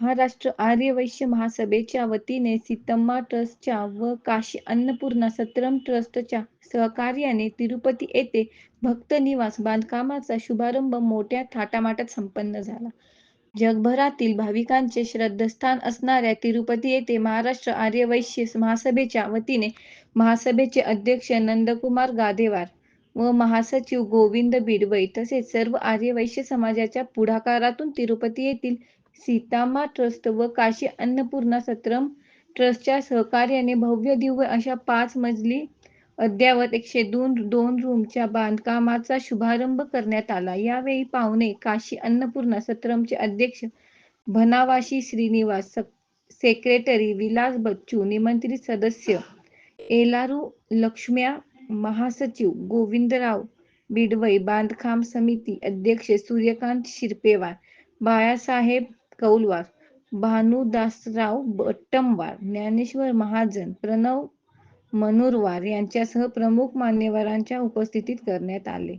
महाराष्ट्र आर्य वैश्य महासभेच्या वतीने सीतम्मा ट्रस्टच्या व काशी अन्नपूर्णा सत्रम ट्रस्टच्या सहकार्याने तिरुपती येथे भक्त निवास बांधकामाचा शुभारंभ मोठ्या थाटामाटात संपन्न झाला. जगभरातील भाविकांचे श्रद्धास्थान असणाऱ्या तिरुपती येथे महाराष्ट्र आर्य वैश्य महासभेच्या वतीने महासभेचे अध्यक्ष नंदकुमार गादेवार व महासचिव गोविंद बिडवई तसेच सर्व आर्य वैश्य समाजाच्या पुढाकारातून तिरुपती येथील सीतामा ट्रस्ट व काशी अन्नपूर्णा सत्रम ट्रस्टच्या सहकार्याने भव्य दिव्य अशा पाच मजली अद्ययावत एकशे दोन दोन रूमच्या बांधकामाचा शुभारंभ करण्यात आला. यावेळी पाहुणे काशी अन्नपूर्णा सत्रमचे अध्यक्ष भनावाशी श्रीनिवास, सेक्रेटरी विलास बच्चू, निमंत्रित सदस्य एलारू लक्ष्म्या, महासचिव गोविंदराव बिडवई, बांधकाम समिती अध्यक्ष सूर्यकांत शिरपेवार, बाळासाहेब कौलवार, भानुदासराव बट्टमवार, ज्ञानेश्वर महाजन, प्रणव मनुरवार यांच्यासह प्रमुख मान्यवरांच्या उपस्थितीत करण्यात आले.